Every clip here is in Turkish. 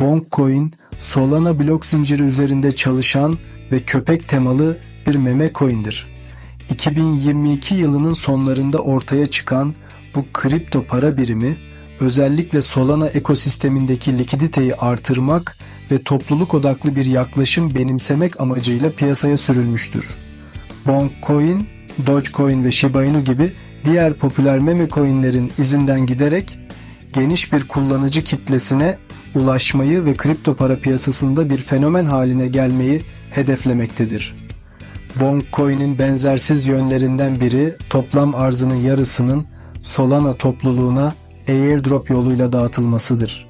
Bongcoin, Solana blok zinciri üzerinde çalışan ve köpek temalı bir meme coin'dir. 2022 yılının sonlarında ortaya çıkan bu kripto para birimi özellikle Solana ekosistemindeki likiditeyi artırmak ve topluluk odaklı bir yaklaşım benimsemek amacıyla piyasaya sürülmüştür. Bongcoin, Dogecoin ve Shiba Inu gibi diğer popüler meme coinlerin izinden giderek geniş bir kullanıcı kitlesine ulaşmayı ve kripto para piyasasında bir fenomen haline gelmeyi hedeflemektedir. Bongcoin'in benzersiz yönlerinden biri toplam arzının yarısının Solana topluluğuna airdrop yoluyla dağıtılmasıdır.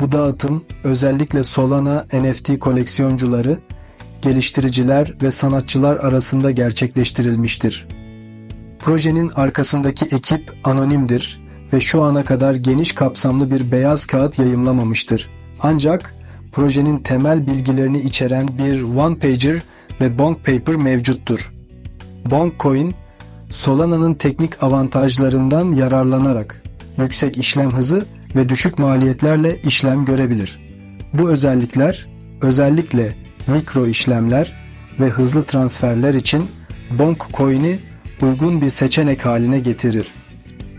Bu dağıtım özellikle Solana NFT koleksiyoncuları, geliştiriciler ve sanatçılar arasında gerçekleştirilmiştir. Projenin arkasındaki ekip anonimdir ve şu ana kadar geniş kapsamlı bir beyaz kağıt yayımlamamıştır. Ancak projenin temel bilgilerini içeren bir one pager ve bonk paper mevcuttur. Bongcoin, Solana'nın teknik avantajlarından yararlanarak yüksek işlem hızı ve düşük maliyetlerle işlem görebilir. Bu özellikler özellikle mikro işlemler ve hızlı transferler için Bonk Coin'i uygun bir seçenek haline getirir.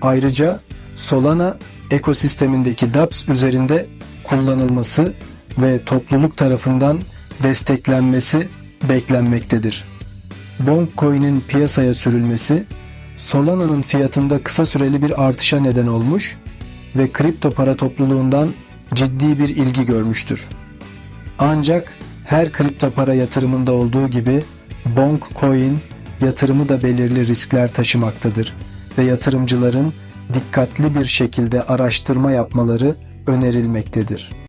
Ayrıca Solana ekosistemindeki dApps üzerinde kullanılması ve topluluk tarafından desteklenmesi beklenmektedir. Bonk Coin'in piyasaya sürülmesi Solana'nın fiyatında kısa süreli bir artışa neden olmuş ve kripto para topluluğundan ciddi bir ilgi görmüştür. Ancak her kripto para yatırımında olduğu gibi Bonk Coin yatırımı da belirli riskler taşımaktadır ve yatırımcıların dikkatli bir şekilde araştırma yapmaları önerilmektedir.